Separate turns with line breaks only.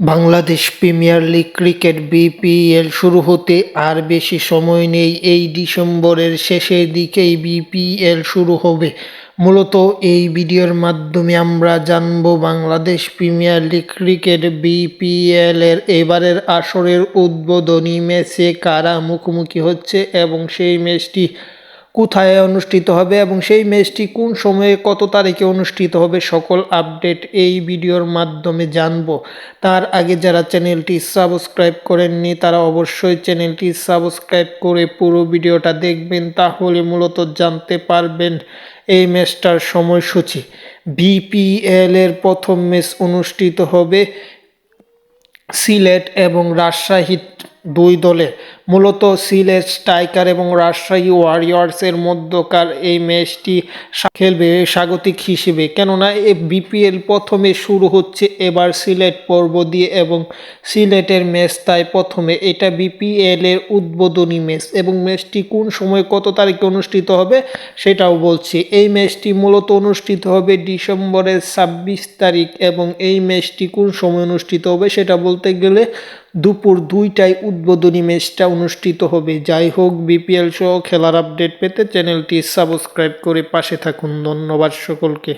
Bangladesh premier league cricket BPL শুরু হতে আর বেশি সময় নেই। এই ডিসেম্বরের শেষের দিকেই বিপিএল শুরু হবে। মূলত এই ভিডিওর মাধ্যমে আমরা জানব Bangladesh premier league cricket BPL এর এবারের আসরের উদ্বোধনী ম্যাচে কারা মুখোমুখি হচ্ছে এবং সেই ম্যাচটি কোথায় অনুষ্ঠিত হবে এবং সেই ম্যাচটি কোন সময়ে কত তারিখে অনুষ্ঠিত হবে সকল আপডেট এই ভিডিওর মাধ্যমে জানব। তার আগে যারা চ্যানেলটি সাবস্ক্রাইব করেননি, তারা অবশ্যই চ্যানেলটি সাবস্ক্রাইব করে পুরো ভিডিওটা দেখবেন, তাহলে মূলত জানতে পারবেন এই ম্যাচটার সময়সূচি। বিপিএল এর প্রথম ম্যাচ অনুষ্ঠিত হবে সিলেট এবং রাজশাহী দুই দলে মূলত সিলেট স্ট্রাইকার এবং রাজশাহী ওয়ারিয়র্সের মধ্যকার এই ম্যাচটি খেলবে স্বাগতিক হিসেবে। কেননা এ বিপিএল প্রথমে শুরু হচ্ছে, এবার সিলেট পর্ব দিয়ে এবং সিলেটের ম্যাচ তাই প্রথমে। এটা বিপিএল এর উদ্বোধনী ম্যাচ এবং ম্যাচটি কোন সময়, কত তারিখে অনুষ্ঠিত হবে সেটাও বলছি। এই ম্যাচটি মূলত অনুষ্ঠিত হবে ডিসেম্বরের ছাব্বিশ তারিখ এবং এই ম্যাচটি কোন সময় অনুষ্ঠিত হবে সেটা বলতে গেলে দুপুর দুইটায় উদ্বোধনী ম্যাচটা অনুষ্ঠিত হবে। যাই হোক, বিপিএল সহ খেলার আপডেট পেতে চ্যানেলটি সাবস্ক্রাইব করে পাশে থাকুন। ধন্যবাদ সকলকে।